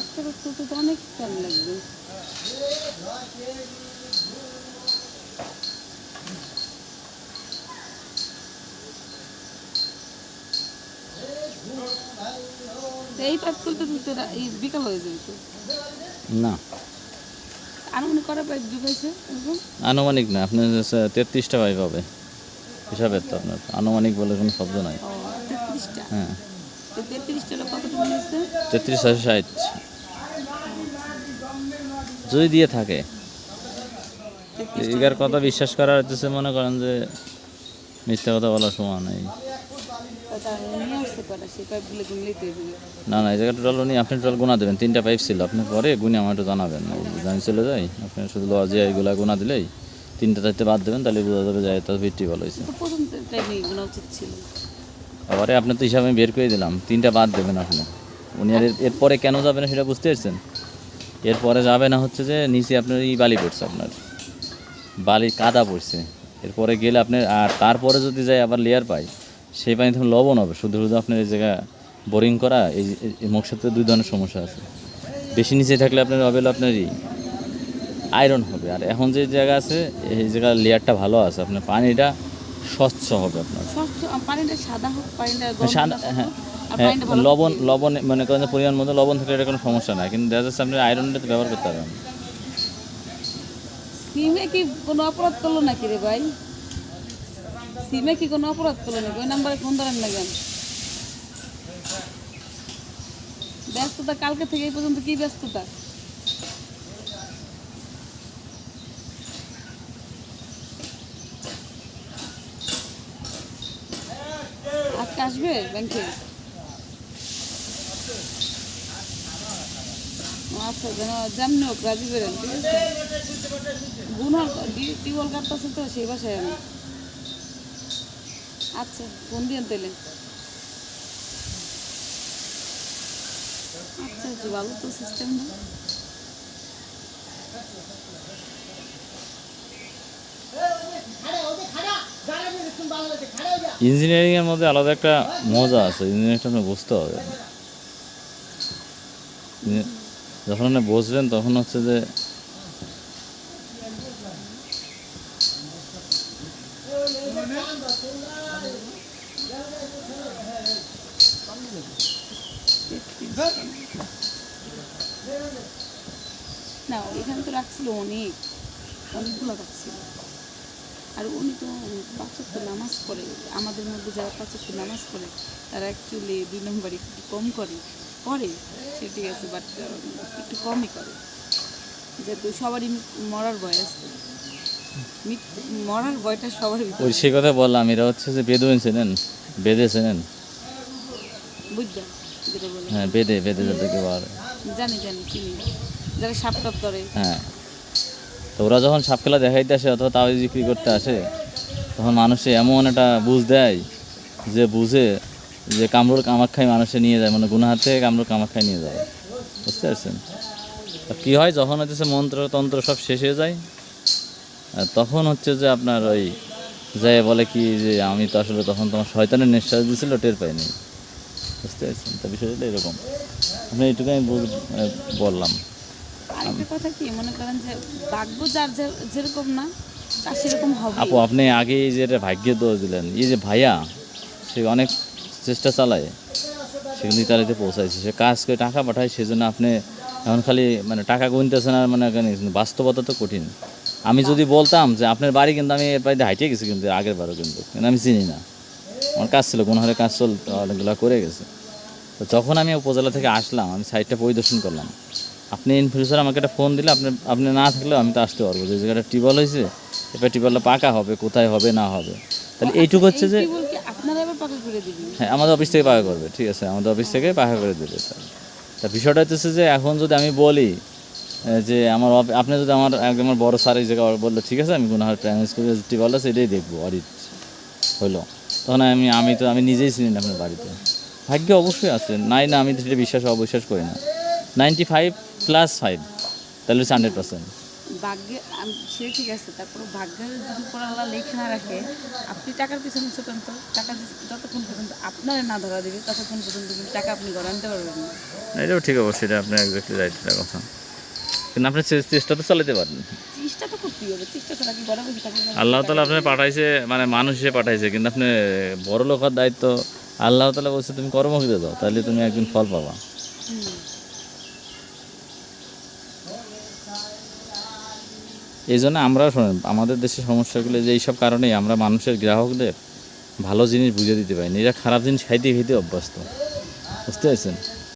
একটা ফুটে তো অনেক টাইম লাগবে। এই পাত তুলতে তুলতে বিকাল হয়ে যাবে তো। না। আনুমানিক কটা পাইপ ঢুকাইছে এরকম? আনুমানিক না আপনার তেত্রিশটা পাইপ হবে হিসাবের তো আপনার আনুমানিক বলে কোনো শব্দ নাই। তেত্রিশটা? হ্যাঁ। তেত্রিশ ছয়শো ষাট। যদি দিয়ে থাকে। এগার কথা বিশ্বাস করা হচ্ছে মনে করেন যে মিথ্যা কথা বলার সময় নেই। না না এই জায়গাটা টোটাল উনি আপনি টোটাল গুণা দেবেন তিনটা পাইপ ছিল আপনি পরে গুণে আমার একটু জানাবেন। আমি চলে যাই আপনি শুধু লওয়া যে এইগুলা গুণা দিলেই তিনটা চারটে বাদ দেবেন তাহলে বোঝা যাবে যে তার ভিত্তি ভালো হয়েছে। এগুলো আবারে আপনার তো হিসাবে আমি বের করে দিলাম তিনটা বাদ দেবেন আপনি। উনি আর এর- এরপরে কেন যাবেন সেটা বুঝতে পারছেন? এরপরে যাবে না হচ্ছে যে নিচে আপনার এই বালি পড়ছে আপনার। বালি কাদা পড়ছে। এরপরে গেলে আপনার আর তারপরে যদি যাই আবার লেয়ার পাই সেই পানি তখন লবণ হবে। শুধু শুধু আপনার এই জায়গা বোরিং করা এই মকসাতে দুই ধরনের সমস্যা আছে। বেশি নিচে থাকলে আপনার হবে হলো আপনার আয়রন হবে। আর এখন যে জায়গা আছে এই জায়গার লেয়ারটা ভালো আছে। আপনার পানিটা স্বচ্ছ হবে আপনার। হ্যাঁ হ্যাঁ, পানিটা লবণ লবণ মনে করেন পরিমাণ মতো লবণ থাকলে এটা কোনো সমস্যা না কিন্তু দেখা যাচ্ছে আপনি আয়রনটা তো ব্যবহার করতে পারবেন সিমে কি কোনো অপরাধ করল নাকি রে ভাই? সিমে কি কোনো অপরাধ করল নাকি? ওই নাম্বারে ফোন ধরেন না কেন? ব্যস্ততা কালকে থেকে এই পর্যন্ত কি ব্যস্ততা? আজকে আসবে ব্যাংকে? আচ্ছা যেন যেমনি হোক, রাজি বেরেন গুনা টিউবওয়েল কাটতেছে তো, সেই বাসায় আমি। আচ্ছা ফোন দিয়েন তাইলে আচ্ছা ভালো তো সিস্টেম না। ইঞ্জিনিয়ারিংয়ের মধ্যে আলাদা একটা মজা আছে ইঞ্জিনিয়ারিংটা আপনি বুঝতে হবে। যখন আপনি বসবেন তখন হচ্ছে যে না, এখানে তো রাখছিল অনেক, অনেকগুলো রাখছিল আর উনি তো পাঁচক্ত নামাজ পড়ে, আমাদের মধ্যে যারা পাঁচক্ত নামাজ পড়ে, তারা অ্যাকচুয়ালি দুই নম্বর একটু কম করে করে সে ঠিক আছে বাট একটু কমই করে। যেহেতু সবারই মরার মৃত্যু- মরার ভয়টা সবার ওই সেই কথা বললাম এরা হচ্ছে যে বেদুইন চেনেন বেদে চেনেন। হ্যাঁ বেদে বেদে যাদেরকে বলা। জানি জানি চিনি। যারা সাপ টাপ ধরে। হ্যাঁ। তো ওরা যখন সাপ খেলা দেখাইতে আসে অথবা তাও বিক্রি করতে আসে তখন মানুষে এমন একটা বুঝ দেয় যে বুঝে যে কামরুল কামাখ্যায় মানুষে নিয়ে যায় মানে গুনাহার থেকে কামরুল কামাখ্যায় নিয়ে যায়। বুঝতে পারছেন? কী হয় যখন হচ্ছে মন্ত্র তন্ত্র সব শেষ হয়ে যায় তখন হচ্ছে যে আপনার ওই যে বলে কি যে আমি তো আসলে তখন তোমার শয়তানের নিঃশ্বাস দিয়েছিল টের পাইনি। বুঝতে পারছেন? তো বিষয়টা এরকম। আপনি এইটুকু আমি বললাম। কথা কি? মনে করেন যে ভাগ্য যার যেরকম না সেরকম হবে আপু আপনি আগে যে এটা ভাগ্যের দোষ দিলেন এই যে ভাইয়া সে অনেক চেষ্টা চালায়। সে কিন্তু ইতালিতে পৌঁছাইছে সে কাজ করে টাকা পাঠায় সেজন্য আপনি এখন খালি মানে টাকা গুনতেছেন আর মানে বাস্তবতা তো কঠিন। আমি যদি বলতাম যে আপনার বাড়ি কিন্তু আমি এর বাড়িতে হাইটে গেছি কিন্তু আগের বারও কিন্তু কিন্তু আমি চিনি না। আমার কাজ ছিল কোনো হারে কাজ চল অনেকগুলো করে গেছে। তো যখন আমি উপজেলা থেকে আসলাম আমি সাইডটা পরিদর্শন করলাম। আপনি ইন ফিউচার আমাকে একটা ফোন দিলে আপনি আপনি না থাকলেও আমি তো আসতে পারব। যে জায়গাটা টিউবওয়েল হয়েছে এবার টিউবওয়েলটা পাকা হবে কোথায় হবে না হবে। তাহলে এইটুকু হচ্ছে যে হ্যাঁ আমাদের অফিস থেকে পাকা করবে ঠিক আছে। আমাদের অফিস থেকে পাকা করে দেবে। তা বিষয়টা হচ্ছে যে এখন যদি আমি বলি যে আমার অফি- আপনি যদি আমার একদম আমার বড় স্যার এই জায়গায় বলল ঠিক আছে আমি কোনো প্রাইমারি স্কুলে টিউবওয়েল আছে এটাই দেখব। অডিট হলো। তখন আমি আমি তো আমি নিজেই চিনি না আপনার বাড়িতে। ভাগ্য অবশ্যই আছে। নাই না আমি তো সেটা বিশ্বাস অবিশ্বাস করি না। নাইনটি ফাইভ প্লাস ফাইভ তাহলে হচ্ছে হান্ড্রেড পার্সেন্ট ভাগ্যে আম- সে ঠিক আছে তারপর ভাগ্যের যদি আল্লাহ লেখে না রাখে আপনি টাকার পিছনে ছুটেন তো টাকা যতক্ষণ পর্যন্ত আপনার না ধরা দেবে ততক্ষণ পর্যন্ত টাকা আপনি আনতে পারবেন না। এটাও ঠিক অবশ্যই এটা আপনি একজাক্টলি রাইট কথা। কিন্তু আপনি চেষ্টা তো চালাতে পারেন। আল্লাহ তালা আপনি পাঠাইছে মানে মানুষ হিসেবে পাঠাইছে কিন্তু আপনি বড় লোকের দায়িত্ব আল্লাহ তালা বলছে তুমি কর্মক্ষেত্রে দাও তাহলে তুমি একদিন ফল পাবা। এই জন্য আমরা শোনেন আমাদের দেশের সমস্যাগুলো যে এইসব কারণেই আমরা মানুষের গ্রাহকদের ভালো জিনিস বুঝে দিতে পারি না এরা খারাপ জিনিস খাইতে খাইতে অভ্যস্ত। বুঝতে পারছেন?